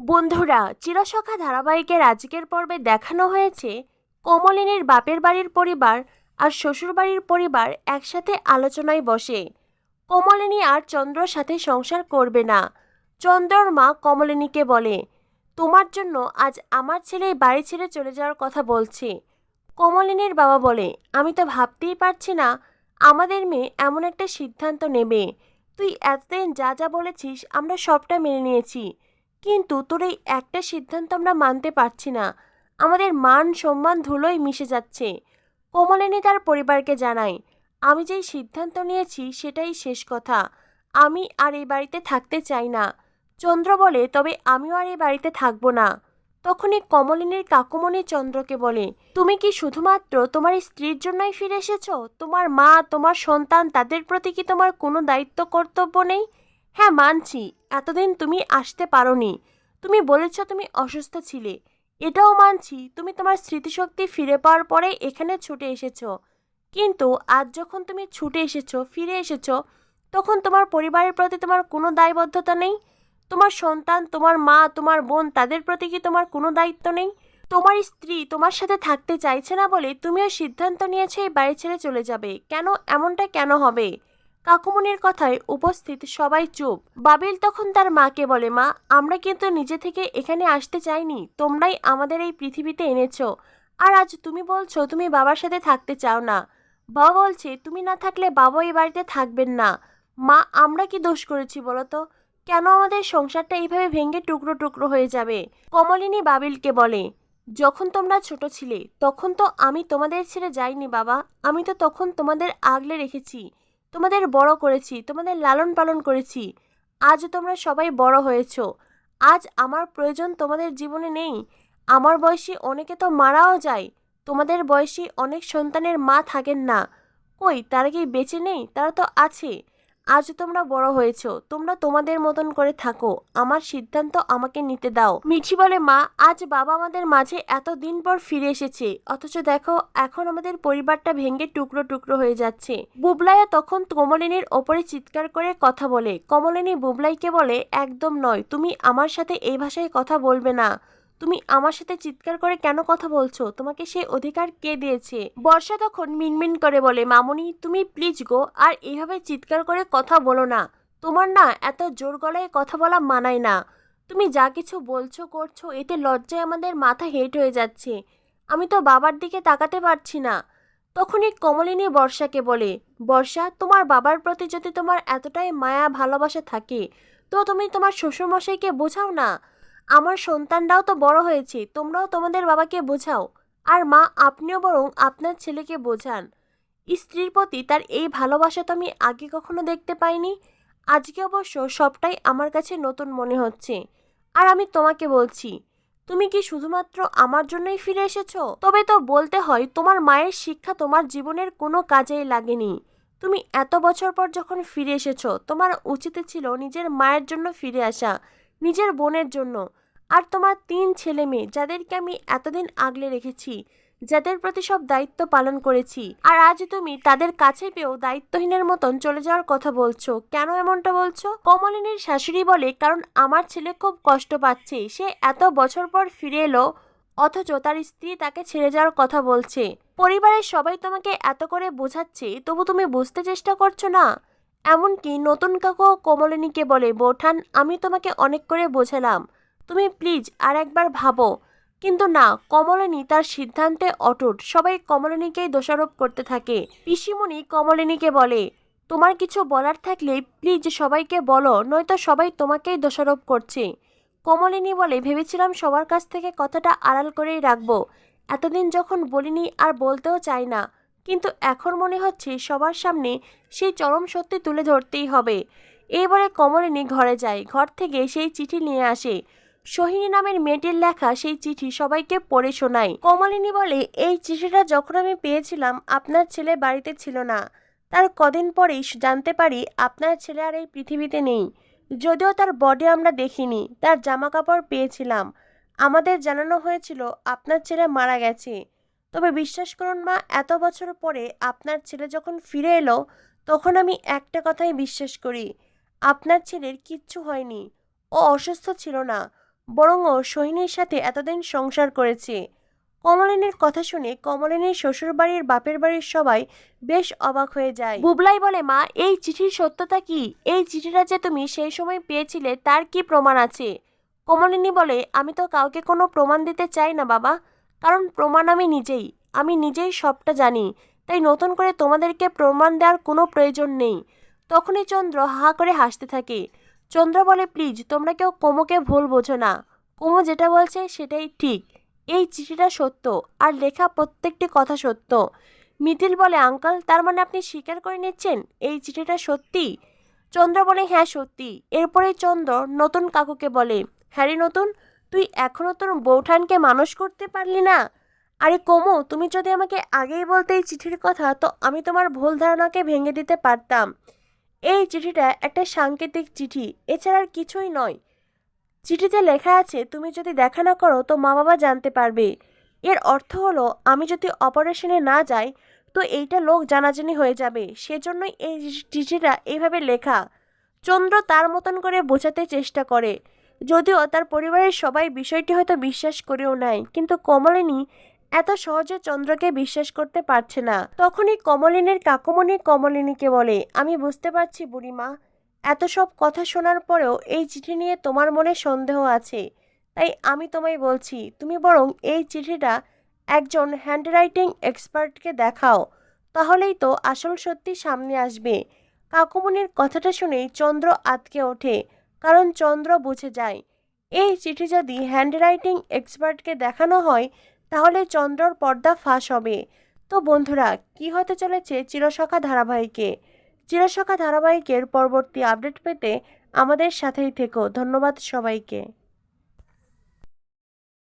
বন্ধুরা, চিরসখা ধারাবাহিকের আজকের পর্বে দেখানো হয়েছে কমলিনীর বাপের বাড়ির পরিবার আর শ্বশুর বাড়ির পরিবার একসাথে আলোচনায় বসে। কমলিনী আর চন্দ্রর সাথে সংসার করবে না। চন্দ্রর মা কমলিনীকে বলে, তোমার জন্য আজ আমার ছেলে বাড়ি ছেড়ে চলে যাওয়ার কথা বলছে। কমলিনীর বাবা বলে, আমি তো ভাবতেই পারছি না, আমাদের মেয়ে এমন একটা সিদ্ধান্ত নেবে। তুই এতদিন যা যা বলেছিস আমরা সবটা মেনে নিয়েছি। কিন্তু তোর এই একটা সিদ্ধান্ত আমরা মানতে পারছি না। আমাদের মান, সম্মান ধুলোয় মিশে যাচ্ছে। কমলিনী তার পরিবারকে জানায়, আমি যেই সিদ্ধান্ত নিয়েছি সেটাই শেষ কথা। আমি আর এই বাড়িতে থাকতে চাই না। চন্দ্র বলে, তবে আমিও আর এই বাড়িতে থাকব না। তখনই কমলিনীর কাকুমণি চন্দ্রকে বলে, তুমি কি শুধুমাত্র তোমার স্ত্রীর জন্যই ফিরে এসেছ? তোমার মা, তোমার সন্তান, তাদের প্রতি কি তোমার কোনো দায়িত্ব, কর্তব্য নেই? হ্যাঁ মানছি। এতদিন তুমি আসতে পারোনি। তুমি বলেছ তুমি অসুস্থ ছিলে। এটাও মানছি, তুমি তোমার স্মৃতিশক্তি ফিরে পাওয়ার পরে এখানে ছুটে এসেছ। কিন্তু আজ যখন তুমি ছুটে এসেছ, ফিরে এসেছ, তখন তোমার পরিবারের প্রতি তোমার কোনো দায়বদ্ধতা নেই? তোমার সন্তান, তোমার মা, তোমার বোন, তাদের প্রতি কি তোমার কোনো দায়িত্ব নেই? তোমার স্ত্রী তোমার সাথে থাকতে চাইছে না বলে তুমিও সিদ্ধান্ত নিয়েছে এই বাড়ি ছেড়ে চলে যাবে। কেন? এমনটা কেন হবে? কাকুমনির কথায় উপস্থিত সবাই চুপ। বাবিল তখন তার মাকে বলে, মা, আমরা কিন্তু নিজে থেকে এখানে আসতে চাইনি। তোমরাই আমাদের এই পৃথিবীতে এনেছ। আর আজ তুমি বলছো, তুমি বাবার সাথে থাকতে চাও না। বাবা বলছে, তুমি না থাকলে বাবা এই বাড়িতে থাকবেন না। মা, আমরা কি দোষ করেছি বলো তো কেন আমাদের সংসারটা এইভাবে ভেঙে টুকরো টুকরো হয়ে যাবে? কমলিনী বাবিলকে বলে, যখন তোমরা ছোট ছিলে, তখন তো আমি তোমাদের ছেড়ে যাইনি বাবা। আমি তো তখন তোমাদের আগলে রেখেছি। তোমাদের বড় করেছি, তোমাদের লালন পালন করেছি। আজ তোমরা সবাই বড় হয়েছ। আজ আমার প্রয়োজন তোমাদের জীবনে নেই। আমার বয়সী অনেকে তো মারাও যায়। তোমাদের বয়সী অনেক সন্তানের মা থাকেন না। কই, তারা কি বেঁচে নেই? তারা তো আছে। আজ তোমরা বড় হয়েছো, তোমরা তোমাদের মতন করে থাকো, আমার সিদ্ধান্ত আমাকে নিতে দাও। মিঠি বলে, মা, আজ বাবা আমাদের মাঝে এত দিন পর ফিরে এসেছে, অথচ দেখো, এখন আমাদের পরিবারটা ভেঙে টুকরো টুকরো হয়ে যাচ্ছে। বুবলাইয়া তখন কমলিনীর ওপরে চিৎকার করে কথা বলে। কমলিনী বুবলাইকে বলে, একদম নয়, তুমি আমার সাথে এই ভাষায় কথা বলবে না। তুমি আমার সাথে চিৎকার করে কেন কথা বলছো? তোমাকে সেই অধিকার কে দিয়েছে? বর্ষা তখন মিনমিন করে বলে, মামুনি, তুমি প্লিজ গো আর এভাবে চিৎকার করে কথা বলো না। তোমার না এত জোর গলায় কথা বলা মানায় না। তুমি যা কিছু বলছো, করছ, এতে লজ্জায় আমাদের মাথা হেট হয়ে যাচ্ছে। আমি তো বাবার দিকে তাকাতে পারছি না। তখনই কমলিনী বর্ষাকে বলে, বর্ষা, তোমার বাবার প্রতি যদি তোমার এতটাই মায়া ভালোবাসা থাকে, তো তুমি তোমার শ্বশুরমশাইকে বোঝাও না। আমার সন্তানরাও তো বড় হয়েছে, তোমরাও তোমাদের বাবাকে বোঝাও। আর মা, আপনিও বরং আপনার ছেলেকে বোঝান। স্ত্রীর প্রতি তার এই ভালোবাসা তো আমি আগে কখনো দেখতে পাইনি। আজকে অবশ্য সবটাই আমার কাছে নতুন মনে হচ্ছে। আর আমি তোমাকে বলছি, তুমি কি শুধুমাত্র আমার জন্যই ফিরে এসেছ? তবে তো বলতে হয়, তোমার মায়ের শিক্ষা তোমার জীবনের কোনো কাজেই লাগেনি। তুমি এত বছর পর যখন ফিরে এসেছ, তোমার উচিত ছিল নিজের মায়ের জন্য ফিরে আসা। নিজের বোনের জন্য। আর তোমার তিন ছেলে মেয়ে, যাদেরকে আমি এতদিন আগলে রেখেছি, যাদের প্রতি সব দায়িত্ব পালন করেছি। আর আজ তুমি তাদের কাছে পেয়েও দায়িত্বহীনের মতন চলে যাওয়ার কথা বলছো। কেন এমনটা বলছো? কমলিনীর শাশুড়ি বলে, কারণ আমার ছেলে খুব কষ্ট পাচ্ছে। সে এত বছর পর ফিরে এলো, অথচ তার স্ত্রী তাকে ছেড়ে যাওয়ার কথা বলছে। পরিবারের সবাই তোমাকে এত করে বোঝাচ্ছে, তবু তুমি বুঝতে চেষ্টা করছ না? এমনকি নতুন কাকু কমলিনীকে বলে, বৌঠান, আমি তোমাকে অনেক করে বোঝালাম। তুমি প্লিজ আর একবার ভাবো। কিন্তু না, কমলিনী তার সিদ্ধান্তে অটুট। সবাই কমলিনীকেই দোষারোপ করতে থাকে। পিসিমণি কমলিনীকে বলে, তোমার কিছু বলার থাকলে প্লিজ সবাইকে বলো, নয়তো সবাই তোমাকেই দোষারোপ করছে। কমলিনী বলে, ভেবেছিলাম সবার কাছ থেকে কথাটা আড়াল করেই রাখব। এতদিন যখন বলিনি আর বলতেও চাই না। কিন্তু এখন মনে হচ্ছে সবার সামনে সেই চরম সত্যি তুলে ধরতেই হবে। এই বলে কমলিনী ঘরে যায়, ঘর থেকে সেই চিঠি নিয়ে আসে। সোহিনী নামের মেয়েটির লেখা সেই চিঠি সবাইকে পড়ে শোনায়। কমলিনী বলে, এই চিঠিটা যখন আমি পেয়েছিলাম, আপনার ছেলে বাড়িতে ছিল না। তার কদিন পরেই জানতে পারি আপনার ছেলে আর এই পৃথিবীতে নেই। যদিও তার বডি আমরা দেখিনি, তার জামা কাপড় পেয়েছিলাম। আমাদের জানানো হয়েছিল, আপনার ছেলে মারা গেছে। তবে বিশ্বাস করুন মা, এত বছর পরে আপনার ছেলে যখন ফিরে এলো, তখন আমি একটা কথাই বিশ্বাস করি। আপনার ছেলের কিচ্ছু হয়নি। ও অসুস্থ ছিল না, বরং ও সোহিনীর সাথে এতদিন সংসার করেছে। কমলিনীর কথা শুনে কমলিনীর শ্বশুরবাড়ির বাপের বাড়ির সবাই বেশ অবাক হয়ে যায়। বুবলাই বলে, মা, এই চিঠির সত্যতা কি? এই চিঠিটা যে তুমি সেই সময় পেয়েছিলে, তার কি প্রমাণ আছে? কমলিনী বলে, আমি তো কাউকে কোনো প্রমাণ দিতে চাই না, বাবা। কারণ প্রমাণ আমি নিজেই আমি নিজেই সবটা জানি, তাই নতুন করে তোমাদেরকে প্রমাণ দেওয়ার কোনো প্রয়োজন নেই। তখনই চন্দ্র হা করে হাসতে থাকে। চন্দ্র বলে, প্লিজ, তোমরা কেউ কোমোকে ভুল বোঝো না। কোমো যেটা বলছে সেটাই ঠিক। এই চিঠিটা সত্য আর লেখা প্রত্যেকটি কথা সত্য। মিথিল বলে, আঙ্কাল, তার মানে আপনি স্বীকার করে নিচ্ছেন? এই চিঠিটা সত্যি? চন্দ্র বলে হ্যাঁ সত্যি। এরপরে চন্দ্র নতুন কাকুকে বলে, হ্যারি নতুন? তুই এখনও তোর বৌঠানকে মানুষ করতে পারলি না? আরে কোমো, তুমি যদি আমাকে আগেই বলতে এই চিঠির কথা, তো আমি তোমার ভুল ধারণাকে ভেঙে দিতে পারতাম। এই চিঠিটা একটা সাংকেতিক চিঠি, এছাড়া আর কিছুই নয়। চিঠিতে লেখা আছে, তুমি যদি দেখা না করো, তো মা বাবা জানতে পারবে। এর অর্থ হলো, আমি যদি অপারেশনে না যাই, তো এইটা লোক জানাজানি হয়ে যাবে। সেজন্যই এই চিঠিটা এইভাবে লেখা। চন্দ্র তার মতন করে বোঝাতে চেষ্টা করে। যদিও তার পরিবারের সবাই বিষয়টি হয়তো বিশ্বাস করেও নেয় কিন্তু কমলিনী এত সহজে চন্দ্রকে বিশ্বাস করতে পারছে না। তখনই কমলিনীর কাকুমণি কমলিনীকে বলে, আমি বুঝতে পারছি বুড়িমা, এত সব কথা শোনার পরেও এই চিঠি নিয়ে তোমার মনে সন্দেহ আছে। তাই আমি তোমায় বলছি, তুমি বরং এই চিঠিটা একজন হ্যান্ডরাইটিং এক্সপার্টকে দেখাও। তাহলেই তো আসল সত্যি সামনে আসবে। কাকুমণির কথাটা শুনেই চন্দ্র আতকে ওঠে। কারণ চন্দ্র বুঝে যায়। এই চিঠি যদি হ্যান্ডরাইটিং এক্সপার্টকে দেখানো হয়, তাহলে চন্দ্রর পর্দা ফাঁস হবে। তো বন্ধুরা, কি হতে চলেছে চিরসখা ধারাবাহিকে? চিরসখা ধারাবাহিকের পরবর্তী আপডেট পেতে আমাদের সাথেই থেকো। ধন্যবাদ সবাইকে।